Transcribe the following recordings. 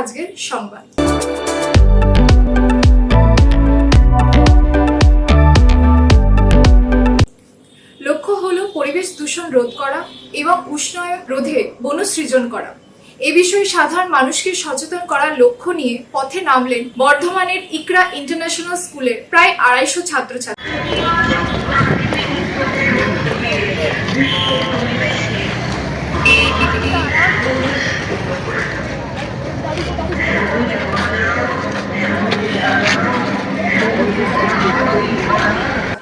আজকের সংবাদ। লক্ষ্য হলো পরিবেশ দূষণ রোধ করা এবং উষ্ণায়ন রোধে বনসৃজন করা। এ বিষয়ে সাধারণ মানুষকে সচেতন করার লক্ষ্য নিয়ে পথে নামলেন বর্ধমানের ইকরা ইন্টারন্যাশনাল স্কুলের প্রায় আড়াইশো ছাত্রছাত্রী।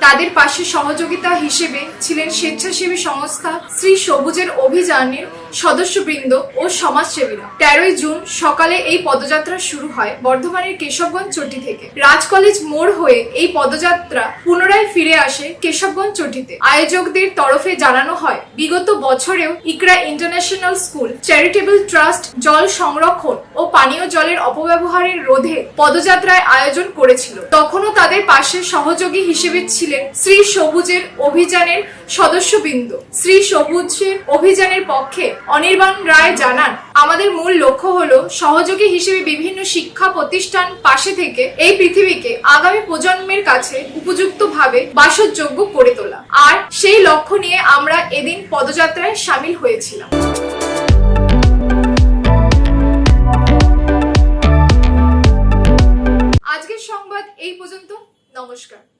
তাদের পাশে সহযোগিতা হিসেবে ছিলেন স্বেচ্ছাসেবী সংস্থা শ্রী সবুজের অভিযানের সদস্যবৃন্দ ও সমাজসেবীরা। তেরোই জুন সকালে এই পদযাত্রা শুরু হয় বর্ধমানের কেশবগঞ্জ চটি থেকে। রাজ কলেজ মোড় হয়ে এই পদযাত্রা পুনরায় ফিরে আসে কেশবগঞ্জ চটিতে। আয়োজকদের তরফে জানানো হয়, বিগত বছরেও Iqra international school, charitable trust, জল সংরক্ষণ ও পানীয় জলের অপব্যবহারের রোধে পদযাত্রায় আয়োজন করেছিল। তখনও তাদের পাশে সহযোগী হিসেবে ছিলেন ছিলেন শ্রী সবুজের অভিযানের সদস্যবৃন্দ। শ্রী সবুজের অভিযানের পক্ষে অনির্বাণ রায় জানান, আমাদের মূল লক্ষ্য হল সহযোগী হিসেবে বিভিন্ন শিক্ষা প্রতিষ্ঠান পাশে থেকে এই পৃথিবীকে আগামী প্রজন্মের কাছে উপযুক্তভাবে বাসযোগ্য করে তোলা। আর সেই লক্ষ্য নিয়ে আমরা এদিন পদযাত্রায় সামিল হয়েছিলাম। আজকের সংবাদ এই পর্যন্ত। নমস্কার।